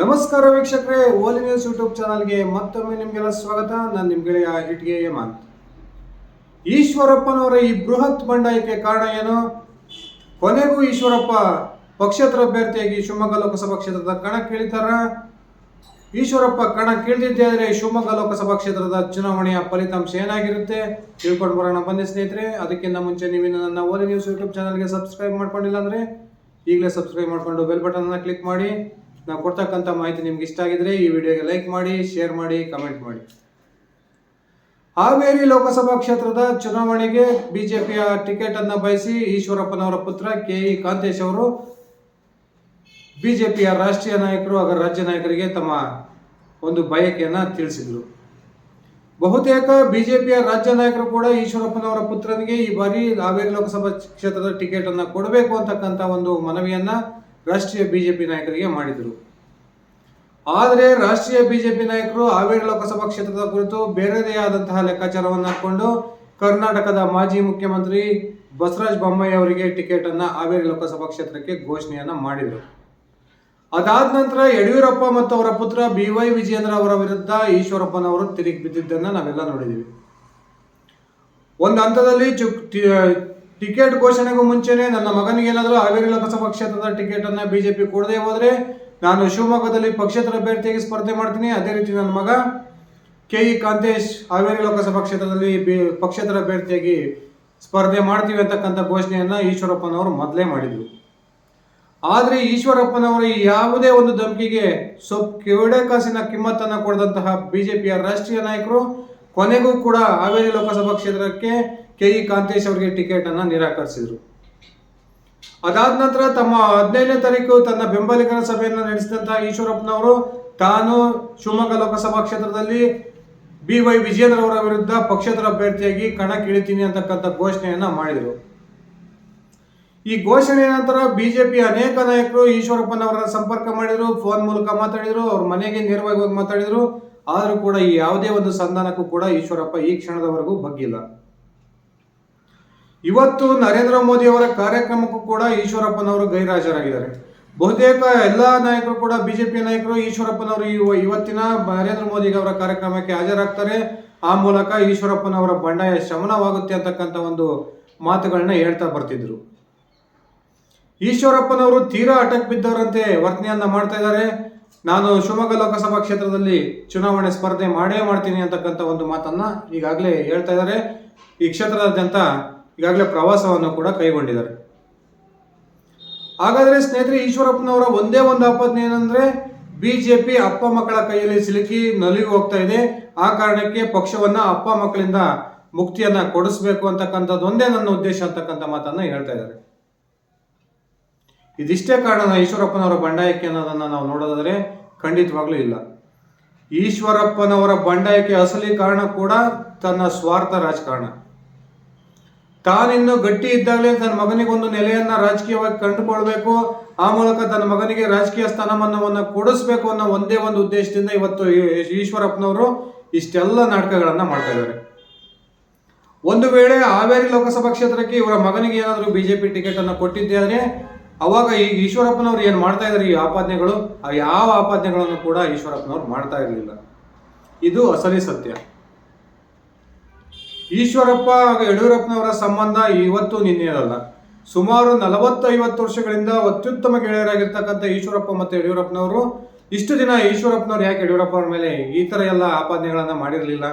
ನಮಸ್ಕಾರ ವೀಕ್ಷಕರೇ, ಓಲಿ news YouTube ಚಾನಲ್ಗೆ ಮತ್ತೊಮ್ಮೆ ನಿಮಗೆಲ್ಲ ಸ್ವಾಗತ. ನಾನು ನಿಮ್ಮ ಗೆಳೆಯ ಇಟ್ಗೆ ಹೇಮಂತ್. ಈಶ್ವರಪ್ಪನವರ ಈ ಬೃಹತ್ ಬಂಡಾಯಕ್ಕೆ ಕಾರಣ ಏನು? ಕೊನೆಗೂ ಈಶ್ವರಪ್ಪ ಪಕ್ಷೇತರ ಅಭ್ಯರ್ಥಿಯಾಗಿ ಶಿವಮೊಗ್ಗ ಲೋಕಸಭಾ ಕ್ಷೇತ್ರದ ಕಣಕ್ಕಿಳಿತಾರ. ಈಶ್ವರಪ್ಪ ಕಣಕ್ಕಿಳಿದಿದ್ದೇ ಆದರೆ ಶಿವಮೊಗ್ಗ ಲೋಕಸಭಾ ಕ್ಷೇತ್ರದ ಚುನಾವಣೆಯ ಫಲಿತಾಂಶ ಏನಾಗಿರುತ್ತೆ ತಿಳ್ಕೊಂಡು ಬರೋಣ ಬನ್ನಿ ಸ್ನೇಹಿತರೆ. ಅದಕ್ಕಿಂತ ಮುಂಚೆ ನೀವಿನ್ನು ನನ್ನ ಓಲಿ ನ್ಯೂಸ್ ಯೂಟ್ಯೂಬ್ ಚಾನಲ್ಗೆ ಸಬ್ಸ್ಕ್ರೈಬ್ ಮಾಡ್ಕೊಂಡಿಲ್ಲ ಅಂದರೆ ಈಗಲೇ ಸಬ್ಸ್ಕ್ರೈಬ್ ಮಾಡಿಕೊಂಡು ಬೆಲ್ ಬಟನ್ನ ಕ್ಲಿಕ್ ಮಾಡಿ. ನಾವು ಕೊಡ್ತಕ್ಕಂಥ ಮಾಹಿತಿ ನಿಮ್ಗೆ ಇಷ್ಟ ಆಗಿದ್ರೆ ಈ ವಿಡಿಯೋಗೆ ಲೈಕ್ ಮಾಡಿ, ಶೇರ್ ಮಾಡಿ, ಕಮೆಂಟ್ ಮಾಡಿ. ಹಾವೇರಿ ಲೋಕಸಭಾ ಕ್ಷೇತ್ರದ ಚುನಾವಣೆಗೆ ಬಿಜೆಪಿಯ ಟಿಕೆಟ್ ಅನ್ನ ಬಯಸಿ ಈಶ್ವರಪ್ಪನವರ ಪುತ್ರ ಕೆ ಇ ಕಾಂತೇಶ್ ಅವರು ಬಿಜೆಪಿಯ ರಾಷ್ಟ್ರೀಯ ನಾಯಕರು ಹಾಗೂ ರಾಜ್ಯ ನಾಯಕರಿಗೆ ತಮ್ಮ ಒಂದು ಬಯಕೆಯನ್ನ ತಿಳಿಸಿದರು. ಬಹುತೇಕ ಬಿಜೆಪಿಯ ರಾಜ್ಯ ನಾಯಕರು ಕೂಡ ಈಶ್ವರಪ್ಪನವರ ಪುತ್ರನಿಗೆ ಈ ಬಾರಿ ಹಾವೇರಿ ಲೋಕಸಭಾ ಕ್ಷೇತ್ರದ ಟಿಕೆಟ್ ಅನ್ನ ಕೊಡಬೇಕು ಅಂತಕ್ಕಂಥ ಒಂದು ಮನವಿಯನ್ನ ರಾಷ್ಟ್ರೀಯ ಬಿಜೆಪಿ ನಾಯಕರಿಗೆ ಮಾಡಿದರು. ಆದರೆ ರಾಷ್ಟ್ರೀಯ ಬಿಜೆಪಿ ನಾಯಕರು ಹಾವೇರಿ ಲೋಕಸಭಾ ಕ್ಷೇತ್ರದ ಕುರಿತು ಬೇರೆದೇ ಆದಂತಹ ಲೆಕ್ಕಾಚಾರವನ್ನು ಹಾಕೊಂಡು ಕರ್ನಾಟಕದ ಮಾಜಿ ಮುಖ್ಯಮಂತ್ರಿ ಬಸವರಾಜ ಬೊಮ್ಮಾಯಿ ಅವರಿಗೆ ಟಿಕೆಟ್ ಅನ್ನ ಹಾವೇರಿ ಲೋಕಸಭಾ ಕ್ಷೇತ್ರಕ್ಕೆ ಘೋಷಣೆಯನ್ನ ಮಾಡಿದರು. ಅದಾದ ನಂತರ ಯಡಿಯೂರಪ್ಪ ಮತ್ತು ಅವರ ಪುತ್ರ ಬಿ ವೈ ವಿಜಯೇಂದ್ರ ಅವರ ವಿರುದ್ಧ ಈಶ್ವರಪ್ಪನವರು ತಿರುಗಿ ಬಿದ್ದಿದ್ದನ್ನ ನಾವೆಲ್ಲ ನೋಡಿದ್ದೀವಿ ಒಂದು ಹಂತದಲ್ಲಿ ಚುಕ್ ಟಿಕೆಟ್ ಘೋಷಣೆಗೂ ಮುಂಚೆನೆ ನನ್ನ ಮಗನಿಗೆ ಏನಾದರೂ ಹಾವೇರಿ ಲೋಕಸಭಾ ಕ್ಷೇತ್ರದ ಟಿಕೆಟ್ ಅನ್ನ ಬಿಜೆಪಿ ಕೊಡದೆ ಹೋದರೆ ನಾನು ಶಿವಮೊಗ್ಗದಲ್ಲಿ ಪಕ್ಷೇತರ ಅಭ್ಯರ್ಥಿಯಾಗಿ ಸ್ಪರ್ಧೆ ಮಾಡ್ತೀನಿ. ಅದೇ ರೀತಿ ನನ್ನ ಮಗ ಕೆ ಇ ಕಾಂತೇಶ್ ಹಾವೇರಿ ಲೋಕಸಭಾ ಕ್ಷೇತ್ರದಲ್ಲಿ ಬಿ- ಪಕ್ಷೇತರ ಅಭ್ಯರ್ಥಿಯಾಗಿ ಸ್ಪರ್ಧೆ ಮಾಡ್ತೀವಿ ಅಂತಕ್ಕಂಥ ಘೋಷಣೆಯನ್ನ ಈಶ್ವರಪ್ಪನವರು ಮೊದಲೇ ಮಾಡಿದ್ರು. ಆದರೆ ಈಶ್ವರಪ್ಪನವರು ಯಾವುದೇ ಒಂದು ಧಮಕಿಗೆ ಸೊಪ್ ಕೆವಡೆ ಕಾಸಿನ ಕಿಮ್ಮತ್ತನ್ನು ಕೊಡದಂತಹ ಬಿಜೆಪಿಯ ರಾಷ್ಟ್ರೀಯ ನಾಯಕರು ಕೊನೆಗೂ ಕೂಡ ಹಾವೇರಿ ಲೋಕಸಭಾ ಕ್ಷೇತ್ರಕ್ಕೆ ಕೆ ಇ ಕಾಂತೇಶ್ ಅವರಿಗೆ ಟಿಕೆಟ್ ಅನ್ನ ನಿರಾಕರಿಸಿದರು. ಅದಾದ ನಂತರ ತಮ್ಮ ಹದಿನೈದನೇ ತಾರೀಕು ತನ್ನ ಬೆಂಬಲಿಗರ ಸಭೆಯನ್ನು ನಡೆಸಿದಂತಹ ಈಶ್ವರಪ್ಪನವರು ತಾನು ಶಿವಮೊಗ್ಗ ಲೋಕಸಭಾ ಕ್ಷೇತ್ರದಲ್ಲಿ ಬಿ ವೈ ವಿಜೇಂದ್ರ ಅವರ ವಿರುದ್ಧ ಪಕ್ಷೇತರ ಅಭ್ಯರ್ಥಿಯಾಗಿ ಕಣಕ್ಕಿಳಿತೀನಿ ಅಂತಕ್ಕಂಥ ಘೋಷಣೆಯನ್ನು ಮಾಡಿದರು. ಈ ಘೋಷಣೆಯ ನಂತರ ಬಿಜೆಪಿ ಅನೇಕ ನಾಯಕರು ಈಶ್ವರಪ್ಪನವರ ಸಂಪರ್ಕ ಮಾಡಿದ್ರು, ಫೋನ್ ಮೂಲಕ ಮಾತಾಡಿದ್ರು, ಅವ್ರ ಮನೆಗೆ ನೇರವಾಗಿ ಹೋಗಿ ಮಾತಾಡಿದ್ರು. ಆದರೂ ಕೂಡ ಈ ಯಾವುದೇ ಒಂದು ಸಂಧಾನಕ್ಕೂ ಕೂಡ ಈಶ್ವರಪ್ಪ ಈ ಕ್ಷಣದವರೆಗೂ ಬಗ್ಗಿಲ್ಲ. ಇವತ್ತು ನರೇಂದ್ರ ಮೋದಿ ಅವರ ಕಾರ್ಯಕ್ರಮಕ್ಕೂ ಕೂಡ ಈಶ್ವರಪ್ಪನವರು ಗೈರಾಜರಾಗಿದ್ದಾರೆ. ಬಹುತೇಕ ಎಲ್ಲ ನಾಯಕರು ಕೂಡ ಬಿಜೆಪಿ ನಾಯಕರು ಈಶ್ವರಪ್ಪನವರು ಇವ- ಇವತ್ತಿನ ನರೇಂದ್ರ ಮೋದಿ ಅವರ ಕಾರ್ಯಕ್ರಮಕ್ಕೆ ಹಾಜರಾಗ್ತಾರೆ. ಆ ಮೂಲಕ ಈಶ್ವರಪ್ಪನವರ ಬಂಡಾಯ ಶಮನವಾಗುತ್ತೆ ಅಂತಕ್ಕಂಥ ಒಂದು ಮಾತುಗಳನ್ನ ಹೇಳ್ತಾ ಬರ್ತಿದ್ರು. ಈಶ್ವರಪ್ಪನವರು ತೀರಾ ಅಟಕ್ ಬಿದ್ದವರಂತೆ ವರ್ತನೆಯನ್ನ ಮಾಡ್ತಾ ಇದ್ದಾರೆ. ನಾನು ಶಿವಮೊಗ್ಗ ಲೋಕಸಭಾ ಕ್ಷೇತ್ರದಲ್ಲಿ ಚುನಾವಣೆ ಸ್ಪರ್ಧೆ ಮಾಡೇ ಮಾಡ್ತೀನಿ ಅಂತಕ್ಕಂಥ ಒಂದು ಮಾತನ್ನ ಈಗಾಗಲೇ ಹೇಳ್ತಾ ಇದ್ದಾರೆ. ಈ ಕ್ಷೇತ್ರದಾದ್ಯಂತ ಈಗಾಗಲೇ ಪ್ರವಾಸವನ್ನು ಕೂಡ ಕೈಗೊಂಡಿದ್ದಾರೆ. ಹಾಗಾದ್ರೆ ಸ್ನೇಹಿತರೆ, ಈಶ್ವರಪ್ಪನವರ ಒಂದೇ ಒಂದು ಆಪಾದನೆ ಏನಂದ್ರೆ ಬಿಜೆಪಿ ಅಪ್ಪ ಮಕ್ಕಳ ಕೈಯಲ್ಲಿ ಸಿಲುಕಿ ನಲಿಗೆ ಹೋಗ್ತಾ ಇದೆ. ಆ ಕಾರಣಕ್ಕೆ ಪಕ್ಷವನ್ನ ಅಪ್ಪ ಮಕ್ಕಳಿಂದ ಮುಕ್ತಿಯನ್ನ ಕೊಡಿಸ್ಬೇಕು ಅಂತಕ್ಕಂಥದ್ದು ಒಂದೇ ನನ್ನ ಉದ್ದೇಶ ಅಂತಕ್ಕಂಥ ಮಾತನ್ನ ಹೇಳ್ತಾ ಇದ್ದಾರೆ. ಇದಿಷ್ಟೇ ಕಾರಣ ಈಶ್ವರಪ್ಪನವರ ಬಂಡಾಯಕ್ಕೆ ಅನ್ನೋದನ್ನ ನಾವು ನೋಡೋದಾದ್ರೆ ಖಂಡಿತವಾಗ್ಲೂ ಇಲ್ಲ. ಈಶ್ವರಪ್ಪನವರ ಬಂಡಾಯಕ್ಕೆ ಅಸಲಿ ಕಾರಣ ಕೂಡ ತನ್ನ ಸ್ವಾರ್ಥ ರಾಜಕಾರಣ. ತಾನಿನ್ನು ಗಟ್ಟಿ ಇದ್ದಾಗಲೇ ತನ್ನ ಮಗನಿಗೆ ಒಂದು ನೆಲೆಯನ್ನ ರಾಜಕೀಯವಾಗಿ ಕಂಡುಕೊಳ್ಬೇಕು. ಆ ಮೂಲಕ ತನ್ನ ಮಗನಿಗೆ ರಾಜಕೀಯ ಸ್ಥಾನಮಾನವನ್ನು ಕೊಡಿಸ್ಬೇಕು ಅನ್ನೋ ಒಂದೇ ಒಂದು ಉದ್ದೇಶದಿಂದ ಇವತ್ತು ಈಶ್ವರಪ್ಪನವರು ಇಷ್ಟೆಲ್ಲ ನಾಟಕಗಳನ್ನ ಮಾಡ್ತಾ ಇದ್ದಾರೆ. ಒಂದು ವೇಳೆ ಹಾವೇರಿ ಲೋಕಸಭಾ ಕ್ಷೇತ್ರಕ್ಕೆ ಇವರ ಮಗನಿಗೆ ಏನಾದರೂ ಬಿಜೆಪಿ ಟಿಕೆಟ್ ಅನ್ನು ಕೊಟ್ಟಿದ್ದೆ ಆದರೆ ಅವಾಗ ಈ ಈಶ್ವರಪ್ಪನವ್ರು ಏನು ಮಾಡ್ತಾ ಇದ್ದಾರೆ ಈ ಆಪಾದನೆಗಳು? ಯಾವ ಆಪಾದನೆಗಳನ್ನು ಕೂಡ ಈಶ್ವರಪ್ಪನವರು ಮಾಡ್ತಾ ಇರಲಿಲ್ಲ. ಇದು ಅಸಲಿ ಸತ್ಯ. ಈಶ್ವರಪ್ಪ ಹಾಗೂ ಯಡಿಯೂರಪ್ಪನವರ ಸಂಬಂಧ ಇವತ್ತು ನಿನ್ನೆಯಲ್ಲ ಸುಮಾರು ನಲವತ್ತು ಐವತ್ತು ವರ್ಷಗಳಿಂದ ಅತ್ಯುತ್ತಮ ಗೆಳೆಯರಾಗಿರ್ತಕ್ಕಂಥ ಈಶ್ವರಪ್ಪ ಮತ್ತು ಯಡಿಯೂರಪ್ಪನವರು, ಇಷ್ಟು ದಿನ ಈಶ್ವರಪ್ಪನವ್ರು ಯಾಕೆ ಯಡಿಯೂರಪ್ಪ ಅವ್ರ ಮೇಲೆ ಈ ತರ ಎಲ್ಲ ಆಪಾದನೆಗಳನ್ನು ಮಾಡಿರಲಿಲ್ಲ?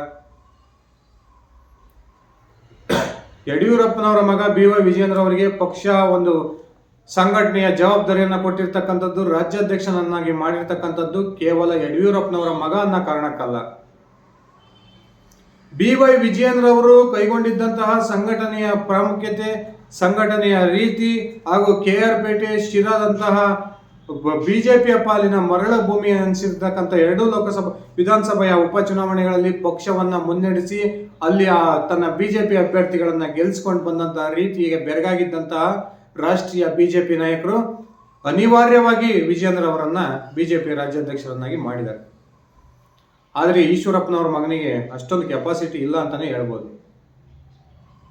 ಯಡಿಯೂರಪ್ಪನವರ ಮಗ ಬಿ ವೈ ವಿಜೇಂದ್ರ ಅವರಿಗೆ ಪಕ್ಷ ಒಂದು ಸಂಘಟನೆಯ ಜವಾಬ್ದಾರಿಯನ್ನು ಕೊಟ್ಟಿರ್ತಕ್ಕಂಥದ್ದು, ರಾಜ್ಯಾಧ್ಯಕ್ಷನನ್ನಾಗಿ ಮಾಡಿರ್ತಕ್ಕಂಥದ್ದು ಕೇವಲ ಯಡಿಯೂರಪ್ಪನವರ ಮಗ ಅನ್ನೋ ಕಾರಣಕ್ಕಲ್ಲ. ಬಿ ವೈ ವಿಜಯೇಂದ್ರ ಅವರು ಕೈಗೊಂಡಿದ್ದಂತಹ ಸಂಘಟನೆಯ ಪ್ರಾಮುಖ್ಯತೆ, ಸಂಘಟನೆಯ ರೀತಿ ಹಾಗೂ ಕೆ ಆರ್ ಪೇಟೆ ಶಿರಾದಂತಹ ಬಿಜೆಪಿಯ ಪಾಲಿನ ಮರಳ ಭೂಮಿ ಅನಿಸಿರ್ತಕ್ಕಂಥ ಎರಡು ಲೋಕಸಭಾ, ವಿಧಾನಸಭೆಯ ಉಪಚುನಾವಣೆಗಳಲ್ಲಿ ಪಕ್ಷವನ್ನ ಮುನ್ನಡೆಸಿ ಅಲ್ಲಿ ಆ ತನ್ನ ಬಿಜೆಪಿ ಅಭ್ಯರ್ಥಿಗಳನ್ನು ಗೆಲ್ಲಿಸ್ಕೊಂಡು ಬಂದಂತಹ ರೀತಿಗೆ ಬೆರಗಾಗಿದ್ದಂತಹ ರಾಷ್ಟ್ರೀಯ ಬಿಜೆಪಿ ನಾಯಕರು ಅನಿವಾರ್ಯವಾಗಿ ವಿಜೇಂದ್ರ ಅವರನ್ನ ಬಿಜೆಪಿ ರಾಜ್ಯಾಧ್ಯಕ್ಷರನ್ನಾಗಿ ಮಾಡಿದ್ದಾರೆ. ಆದರೆ ಈಶ್ವರಪ್ಪನವ್ರ ಮಗನಿಗೆ ಅಷ್ಟೊಂದು ಕೆಪಾಸಿಟಿ ಇಲ್ಲ ಅಂತಾನೆ ಹೇಳ್ಬೋದು.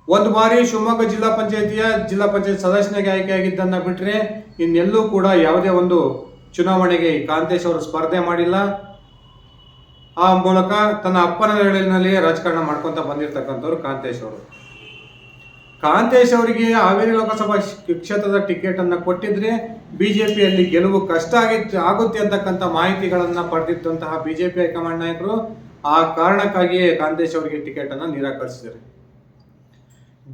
ಒಂದು ಬಾರಿ ಶಿವಮೊಗ್ಗ ಜಿಲ್ಲಾ ಪಂಚಾಯತಿಯ ಜಿಲ್ಲಾ ಪಂಚಾಯತ್ ಸದಸ್ಯನಾಗಿ ಆಯ್ಕೆಯಾಗಿದ್ದನ್ನು ಬಿಟ್ಟರೆ ಇನ್ನೆಲ್ಲೂ ಕೂಡ ಯಾವುದೇ ಒಂದು ಚುನಾವಣೆಗೆ ಕಾಂತೇಶ್ ಅವರು ಸ್ಪರ್ಧೆ ಮಾಡಿಲ್ಲ. ಆ ಮೂಲಕ ತನ್ನ ಅಪ್ಪನ ನೆರಳಿನಲ್ಲಿಯೇ ರಾಜಕಾರಣ ಮಾಡ್ಕೊತ ಬಂದಿರತಕ್ಕಂಥವ್ರು ಕಾಂತೇಶ್ ಅವರು. ಕಾಂತೇಶ್ ಅವರಿಗೆ ಹಾವೇರಿ ಲೋಕಸಭಾ ಕ್ಷ- ಕ್ಷೇತ್ರದ ಟಿಕೆಟ್ ಅನ್ನ ಕೊಟ್ಟಿದ್ರೆ ಬಿಜೆಪಿಯಲ್ಲಿ ಗೆಲುವು ಕಷ್ಟ ಆಗಿತ್ತು, ಆಗುತ್ತೆ ಅಂತಕ್ಕಂಥ ಮಾಹಿತಿಗಳನ್ನ ಪಡೆದಿದ್ದಂತಹ ಬಿಜೆಪಿ ಹೈಕಮಾಂಡ್ ನಾಯಕರು ಆ ಕಾರಣಕ್ಕಾಗಿಯೇ ಕಾಂತೇಶ್ ಅವರಿಗೆ ಟಿಕೆಟ್ ಅನ್ನ ನಿರಾಕರಿಸಿದ್ದಾರೆ.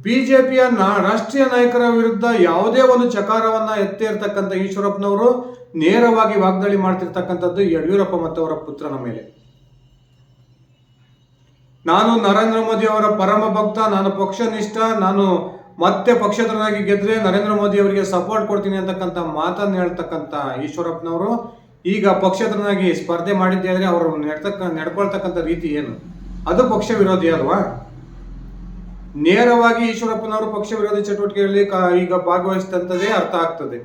ಬಿಜೆಪಿಯ ರಾಷ್ಟ್ರೀಯ ನಾಯಕರ ವಿರುದ್ಧ ಯಾವುದೇ ಒಂದು ಚಕಾರವನ್ನ ಎತ್ತಿ ಈಶ್ವರಪ್ಪನವರು ನೇರವಾಗಿ ವಾಗ್ದಾಳಿ ಮಾಡ್ತಿರ್ತಕ್ಕಂಥದ್ದು ಯಡಿಯೂರಪ್ಪ ಮತ್ತು ಅವರ ಪುತ್ರನ ಮೇಲೆ. ನಾನು ನರೇಂದ್ರ ಮೋದಿ ಅವರ ಪರಮ ಭಕ್ತ, ನಾನು ಪಕ್ಷನಿಷ್ಠ, ನಾನು ಮತ್ತೆ ಪಕ್ಷೇತರನಾಗಿ ಗೆದ್ರೆ ನರೇಂದ್ರ ಮೋದಿ ಅವರಿಗೆ ಸಪೋರ್ಟ್ ಕೊಡ್ತೀನಿ ಅಂತಕ್ಕಂಥ ಮಾತನ್ನು ಹೇಳ್ತಕ್ಕಂಥ ಈಶ್ವರಪ್ಪನವರು. ಈಗ ಪಕ್ಷೇತರನಾಗಿ ಸ್ಪರ್ಧೆ ಮಾಡಿದ್ದೆ ಅವರು ನಡ್ತಕ್ಕ, ನಡ್ಕೊಳ್ತಕ್ಕಂಥ ರೀತಿ ಏನು? ಅದು ಪಕ್ಷ ವಿರೋಧಿ ಅಲ್ವಾ? ನೇರವಾಗಿ ಈಶ್ವರಪ್ಪನವರು ಪಕ್ಷ ವಿರೋಧಿ ಚಟುವಟಿಕೆಗಳಲ್ಲಿ ಈಗ ಭಾಗವಹಿಸಿದಂಥದ್ದೇ ಅರ್ಥ ಆಗ್ತದೆ.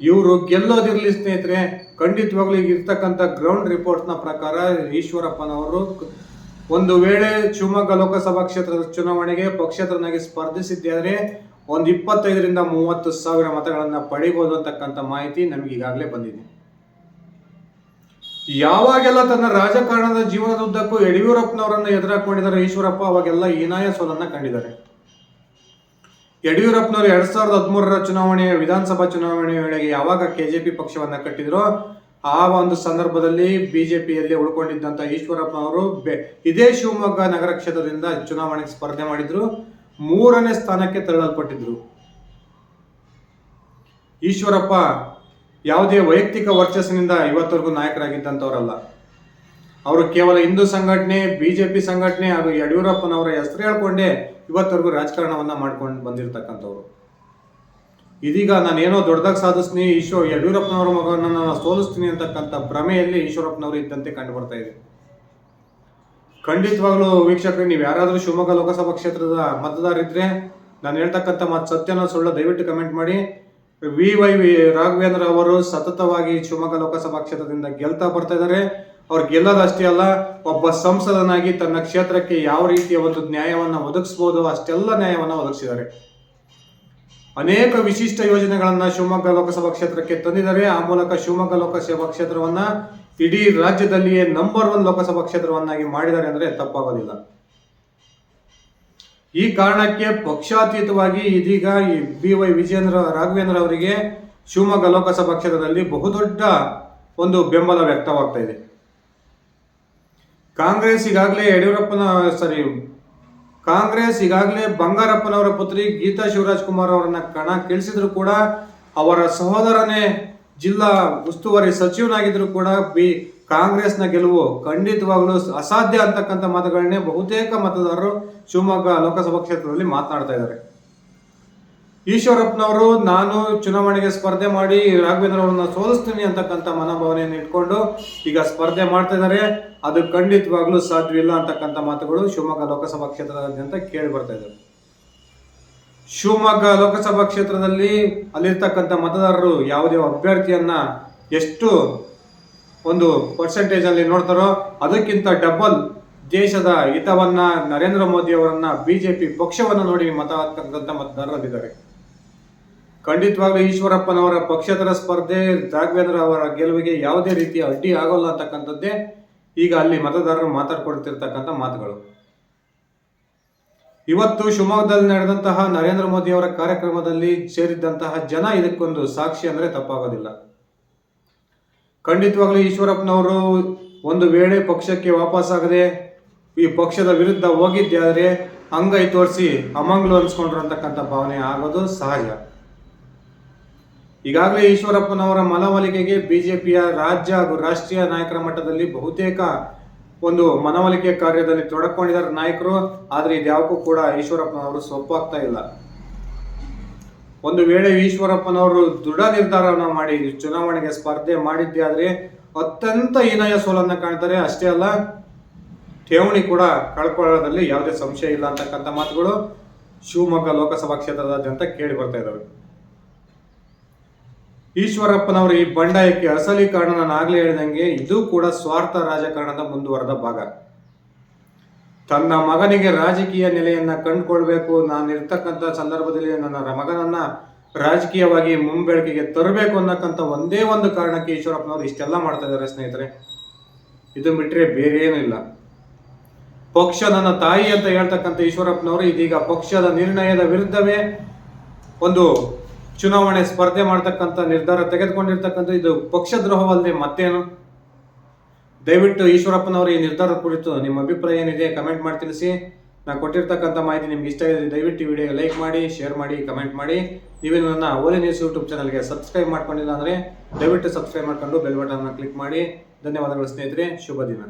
ಇವರು ಗೆಲ್ಲೋದಿರಲಿ ಸ್ನೇಹಿತರೆ, ಖಂಡಿತವಾಗ್ಲೂ ಈಗ ಇರ್ತಕ್ಕಂಥ ಗ್ರೌಂಡ್ ರಿಪೋರ್ಟ್ನ ಪ್ರಕಾರ ಈಶ್ವರಪ್ಪನವರು ಒಂದು ವೇಳೆ ಶಿವಮೊಗ್ಗ ಲೋಕಸಭಾ ಕ್ಷೇತ್ರದ ಚುನಾವಣೆಗೆ ಪಕ್ಷೇತರನಾಗಿ ಸ್ಪರ್ಧಿಸಿದ್ದಾದರೆ ಒಂದು ಇಪ್ಪತ್ತೈದರಿಂದ ಮೂವತ್ತು ಸಾವಿರ ಮತಗಳನ್ನು ಪಡಿಬಹುದು ಅಂತಕ್ಕಂಥ ಮಾಹಿತಿ ನಮ್ಗೆ ಈಗಾಗಲೇ ಬಂದಿದೆ. ಯಾವಾಗೆಲ್ಲ ತನ್ನ ರಾಜಕಾರಣದ ಜೀವನದುದ್ದಕ್ಕೂ ಯಡಿಯೂರಪ್ಪನವರನ್ನ ಎದುರಾಕೊಂಡಿದ್ದಾರೆ, ಈಶ್ವರಪ್ಪ ಅವಾಗೆಲ್ಲ ಹೀನಾಯ ಸೋಲನ್ನ ಕಂಡಿದ್ದಾರೆ. ಯಡಿಯೂರಪ್ಪನವರು ಎರಡ್ ಸಾವಿರದ ಹದಿಮೂರರ ಚುನಾವಣೆಯ ವಿಧಾನಸಭಾ ಚುನಾವಣೆ ವೇಳೆಗೆ ಯಾವಾಗ ಕೆಜೆಪಿ ಪಕ್ಷವನ್ನ ಕಟ್ಟಿದ್ರೋ ಆ ಒಂದು ಸಂದರ್ಭದಲ್ಲಿ ಬಿಜೆಪಿಯಲ್ಲಿ ಉಳ್ಕೊಂಡಿದ್ದಂತ ಈಶ್ವರಪ್ಪನವರು ಬೆ- ಇದೇ ಶಿವಮೊಗ್ಗ ನಗರ ಕ್ಷೇತ್ರದಿಂದ ಚುನಾವಣೆಗೆ ಸ್ಪರ್ಧೆ ಮಾಡಿದ್ರು. ಮೂರನೇ ಸ್ಥಾನಕ್ಕೆ ತಳ್ಳಲ್ಪಟ್ಟಿದ್ರು. ಈಶ್ವರಪ್ಪ ಯಾವುದೇ ವೈಯಕ್ತಿಕ ವರ್ಚಸ್ಸಿನಿಂದ ಇವತ್ತವರೆಗೂ ನಾಯಕರಾಗಿದ್ದಂಥವರಲ್ಲ. ಅವರು ಕೇವಲ ಹಿಂದೂ ಸಂಘಟನೆ, ಬಿಜೆಪಿ ಸಂಘಟನೆ ಹಾಗೂ ಯಡಿಯೂರಪ್ಪನವರ ಹೆಸರು ಹೇಳ್ಕೊಂಡೇ ಇವತ್ತವರೆಗೂ ರಾಜಕಾರಣವನ್ನ ಮಾಡ್ಕೊಂಡು ಬಂದಿರತಕ್ಕಂಥವ್ರು. ಇದೀಗ ನಾನೇನೋ ದೊಡ್ಡದಾಗಿ ಸಾಧಿಸ್ತೀನಿ ಈಶ್ವ ಯಡಿಯೂರಪ್ಪನವರ ಮಗನನ್ನ ನಾನು ಸೋಲಿಸ್ತೀನಿ ಅಂತಕ್ಕಂಥ ಭ್ರಮೆಯಲ್ಲಿ ಈಶ್ವರಪ್ಪನವರು ಇದ್ದಂತೆ ಕಂಡು ಬರ್ತಾ ಇದೆ. ಖಂಡಿತವಾಗ್ಲೂ ವೀಕ್ಷಕರು, ನೀವು ಯಾರಾದರೂ ಶಿವಮೊಗ್ಗ ಲೋಕಸಭಾ ಕ್ಷೇತ್ರದ ಮತದಾರಿದ್ರೆ ನಾನು ಹೇಳ್ತಕ್ಕಂಥ ಮಾತು ಸತ್ಯನ ಸುಳ್ಳ ದಯವಿಟ್ಟು ಕಮೆಂಟ್ ಮಾಡಿ. ವಿ ವೈ ವಿ ರಾಘವೇಂದ್ರ ಅವರು ಸತತವಾಗಿ ಶಿವಮೊಗ್ಗ ಲೋಕಸಭಾ ಕ್ಷೇತ್ರದಿಂದ ಗೆಲ್ತಾ ಬರ್ತಾ ಇದ್ದಾರೆ. ಅವ್ರು ಗೆಲ್ಲೋದಷ್ಟೇ ಅಲ್ಲ, ಒಬ್ಬ ಸಂಸದನಾಗಿ ತನ್ನ ಕ್ಷೇತ್ರಕ್ಕೆ ಯಾವ ರೀತಿಯ ಒಂದು ನ್ಯಾಯವನ್ನು ಒದಗಿಸ್ಬೋದು, ಅಷ್ಟೆಲ್ಲ ನ್ಯಾಯವನ್ನು ಒದಗಿಸಿದ್ದಾರೆ. ಅನೇಕ ವಿಶಿಷ್ಟ ಯೋಜನೆಗಳನ್ನು ಶಿವಮೊಗ್ಗ ಲೋಕಸಭಾ ಕ್ಷೇತ್ರಕ್ಕೆ ತಂದಿದ್ದಾರೆ. ಆ ಮೂಲಕ ಶಿವಮೊಗ್ಗ ಲೋಕಸಭಾ ಕ್ಷೇತ್ರವನ್ನ ಇಡೀ ರಾಜ್ಯದಲ್ಲಿಯೇ ನಂಬರ್ ಒನ್ ಲೋಕಸಭಾ ಕ್ಷೇತ್ರವನ್ನಾಗಿ ಮಾಡಿದ್ದಾರೆ ಅಂದ್ರೆ ತಪ್ಪಾಗೋದಿಲ್ಲ. ಈ ಕಾರಣಕ್ಕೆ ಪಕ್ಷಾತೀತವಾಗಿ ಇದೀಗ ಈ ಬಿ ವೈ ವಿಜೇಂದ್ರ ರಾಘವೇಂದ್ರ ಅವರಿಗೆ ಶಿವಮೊಗ್ಗ ಲೋಕಸಭಾ ಕ್ಷೇತ್ರದಲ್ಲಿ ಬಹುದೊಡ್ಡ ಒಂದು ಬೆಂಬಲ ವ್ಯಕ್ತವಾಗ್ತಾ ಇದೆ. ಕಾಂಗ್ರೆಸ್ ಈಗಾಗಲೇ ಯಡಿಯೂರಪ್ಪನ ಸಾರಿ ಕಾಂಗ್ರೆಸ್ ಈಗಾಗಲೇ ಬಂಗಾರಪ್ಪನವರ ಪುತ್ರಿ ಗೀತಾ ಶಿವರಾಜ್ ಕುಮಾರ್ ಅವರನ್ನ ಕಣ ಕೇಳಿಸಿದ್ರು ಕೂಡ ಅವರ ಸಹೋದರನೇ ಜಿಲ್ಲಾ ಉಸ್ತುವಾರಿ ಸಚಿವನಾಗಿದ್ರು ಕೂಡ ಬಿ ಕಾಂಗ್ರೆಸ್ನ ಗೆಲುವು ಖಂಡಿತವಾಗ್ಲೂ ಅಸಾಧ್ಯ ಅಂತಕ್ಕಂಥ ಮಾತುಗಳನ್ನೇ ಬಹುತೇಕ ಮತದಾರರು ಶಿವಮೊಗ್ಗ ಲೋಕಸಭಾ ಕ್ಷೇತ್ರದಲ್ಲಿ ಮಾತನಾಡ್ತಾ ಇದ್ದಾರೆ. ಈಶ್ವರಪ್ಪನವರು, ನಾನು ಚುನಾವಣೆಗೆ ಸ್ಪರ್ಧೆ ಮಾಡಿ ರಾಘವೇಂದ್ರ ಅವರನ್ನ ಸೋಲಿಸ್ತೀನಿ ಅಂತಕ್ಕಂಥ ಮನೋಭಾವನೆಯನ್ನು ಇಟ್ಕೊಂಡು ಈಗ ಸ್ಪರ್ಧೆ ಮಾಡ್ತಾ ಇದ್ದಾರೆ. ಅದು ಖಂಡಿತವಾಗ್ಲೂ ಸಾಧ್ಯವಿಲ್ಲ ಅಂತಕ್ಕಂಥ ಮಾತುಗಳು ಶಿವಮೊಗ್ಗ ಲೋಕಸಭಾ ಕ್ಷೇತ್ರದಾದ್ಯಂತ ಕೇಳಿ ಬರ್ತಾ ಇದ್ದಾರೆ ಶಿವಮೊಗ್ಗ ಲೋಕಸಭಾ ಕ್ಷೇತ್ರದಲ್ಲಿ ಅಲ್ಲಿರ್ತಕ್ಕಂಥ ಮತದಾರರು ಯಾವುದೇ ಅಭ್ಯರ್ಥಿಯನ್ನ ಎಷ್ಟು ಒಂದು ಪರ್ಸೆಂಟೇಜ್ ಅಲ್ಲಿ ನೋಡ್ತಾರೋ ಅದಕ್ಕಿಂತ ಡಬಲ್ ದೇಶದ ಹಿತವನ್ನ ನರೇಂದ್ರ ಮೋದಿ ಅವರನ್ನ ಬಿಜೆಪಿ ಪಕ್ಷವನ್ನು ನೋಡಿ ಮತ ಹಾಕ್ತಕ್ಕಂಥ ಮತದಾರರಿದ್ದಾರೆ. ಖಂಡಿತವಾಗ್ಲೂ ಈಶ್ವರಪ್ಪನವರ ಪಕ್ಷೇತರ ಸ್ಪರ್ಧೆ ರಾಘವೇಂದ್ರ ಅವರ ಗೆಲುವಿಗೆ ಯಾವುದೇ ರೀತಿಯ ಅಡ್ಡಿ ಆಗೋಲ್ಲ ಅಂತಕ್ಕಂಥದ್ದೇ ಈಗ ಅಲ್ಲಿ ಮತದಾರರು ಮಾತಾಡ್ಕೊಳ್ತಿರ್ತಕ್ಕಂಥ ಮಾತುಗಳು. ಇವತ್ತು ಶಿವಮೊಗ್ಗದಲ್ಲಿ ನಡೆದಂತಹ ನರೇಂದ್ರ ಮೋದಿ ಅವರ ಕಾರ್ಯಕ್ರಮದಲ್ಲಿ ಸೇರಿದ್ದಂತಹ ಜನ ಇದಕ್ಕೊಂದು ಸಾಕ್ಷಿ ಅಂದ್ರೆ ತಪ್ಪಾಗೋದಿಲ್ಲ. ಖಂಡಿತವಾಗ್ಲೂ ಈಶ್ವರಪ್ಪನವರು ಒಂದು ವೇಳೆ ಪಕ್ಷಕ್ಕೆ ವಾಪಸ್ಸಾಗದೆ ಈ ಪಕ್ಷದ ವಿರುದ್ಧ ಹೋಗಿದ್ದೆ ಆದರೆ ಅಂಗೈ ತೋರಿಸಿ ಅಮಂಗ್ಲು ಅನ್ಸ್ಕೊಂಡ್ರು ಅಂತಕ್ಕಂಥ ಭಾವನೆ ಆಗೋದು ಸಹಜ. ಈಗಾಗಲೇ ಈಶ್ವರಪ್ಪನವರ ಮನವೊಲಿಕೆಗೆ ಬಿಜೆಪಿಯ ರಾಜ್ಯ ಹಾಗೂ ರಾಷ್ಟ್ರೀಯ ನಾಯಕರ ಮಟ್ಟದಲ್ಲಿ ಬಹುತೇಕ ಒಂದು ಮನವೊಲಿಕೆ ಕಾರ್ಯದಲ್ಲಿ ತೊಡಕೊಂಡಿದ್ದಾರೆ ನಾಯಕರು. ಆದರೆ ಇದ್ಯಾವಕ್ಕೂ ಕೂಡ ಈಶ್ವರಪ್ಪನವರು ಸೊಪ್ಪಾಗ್ತಾ ಇಲ್ಲ. ಒಂದು ವೇಳೆ ಈಶ್ವರಪ್ಪನವರು ದೃಢ ನಿರ್ಧಾರವನ್ನು ಮಾಡಿ ಚುನಾವಣೆಗೆ ಸ್ಪರ್ಧೆ ಮಾಡಿದ್ದೇ ಆದರೆ ಅತ್ಯಂತ ಹೀನಯ ಸೋಲನ್ನು ಕಾಣ್ತಾರೆ. ಅಷ್ಟೇ ಅಲ್ಲ, ಠೇವಣಿ ಕೂಡ ಕಳ್ಕೊಳ್ಳೋದ್ರಲ್ಲಿ ಯಾವುದೇ ಸಂಶಯ ಇಲ್ಲ ಅಂತಕ್ಕಂಥ ಮಾತುಗಳು ಶಿವಮೊಗ್ಗ ಲೋಕಸಭಾ ಕ್ಷೇತ್ರದಾದ್ಯಂತ ಕೇಳಿ ಬರ್ತಾ ಇದ್ದಾವೆ ಈಶ್ವರಪ್ಪನವರ ಈ ಬಂಡಾಯಕ್ಕೆ ಅಸಲಿ ಕಾರಣ ನಾನು ಆಗ್ಲೇ ಹೇಳಿದಂಗೆ ಇದು ಕೂಡ ಸ್ವಾರ್ಥ ರಾಜಕಾರಣದ ಮುಂದುವರೆದ ಭಾಗ. ತನ್ನ ಮಗನಿಗೆ ರಾಜಕೀಯ ನೆಲೆಯನ್ನ ಕಂಡುಕೊಳ್ಬೇಕು ನಾನು ಇರ್ತಕ್ಕಂಥ ಸಂದರ್ಭದಲ್ಲಿ ನನ್ನ ಮಗನನ್ನು ರಾಜಕೀಯವಾಗಿ ಮುಂಬೆಳಕಿಗೆ ತರಬೇಕು ಅನ್ನಕ್ಕಂಥ ಒಂದೇ ಒಂದು ಕಾರಣಕ್ಕೆ ಈಶ್ವರಪ್ಪನವರು ಇಷ್ಟೆಲ್ಲ ಮಾಡ್ತಾ ಇದ್ದಾರೆ ಸ್ನೇಹಿತರೆ. ಇದು ಬಿಟ್ಟರೆ ಬೇರೆ ಏನಿಲ್ಲ ಪಕ್ಷ ನನ್ನ ತಾಯಿ ಅಂತ ಹೇಳ್ತಕ್ಕಂಥ ಈಶ್ವರಪ್ಪನವರು ಇದೀಗ ಪಕ್ಷದ ನಿರ್ಣಯದ ವಿರುದ್ಧವೇ ಒಂದು ಚುನಾವಣೆ ಸ್ಪರ್ಧೆ ಮಾಡ್ತಕ್ಕಂಥ ನಿರ್ಧಾರ ತೆಗೆದುಕೊಂಡಿರ್ತಕ್ಕಂಥ ಇದು ಪಕ್ಷದ್ರೋಹವಲ್ಲದೆ ಮತ್ತೇನು? ದಯವಿಟ್ಟು ಈಶ್ವರಪ್ಪನವರು ಈ ನಿರ್ಧಾರ ಕುರಿತು ನಿಮ್ಮ ಅಭಿಪ್ರಾಯ ಏನಿದೆ ಕಮೆಂಟ್ ಮಾಡಿ ತಿಳಿಸಿ. ನಾನು ಕೊಟ್ಟಿರ್ತಕ್ಕಂಥ ಮಾಹಿತಿ ನಿಮ್ಗೆ ಇಷ್ಟ ಆಗಿದೆ ದಯವಿಟ್ಟು ಈ ವಿಡಿಯೋಗೆ ಲೈಕ್ ಮಾಡಿ ಶೇರ್ ಮಾಡಿ, ಕಮೆಂಟ್ ಮಾಡಿ. ನೀವು ನನ್ನ ಓಲಿ ನ್ಯೂಸ್ ಯೂಟ್ಯೂಬ್ ಚಾನಲ್ಗೆ ಸಬ್ಸ್ಕ್ರೈಬ್ ಮಾಡ್ಕೊಂಡಿಲ್ಲ ಅಂದರೆ ದಯವಿಟ್ಟು ಸಬ್ಸ್ಕ್ರೈಬ್ ಮಾಡ್ಕೊಂಡು ಬೆಲ್ ಬಟನ್ನ ಕ್ಲಿಕ್ ಮಾಡಿ. ಧನ್ಯವಾದಗಳು ಸ್ನೇಹಿತರೆ, ಶುಭ ದಿನ.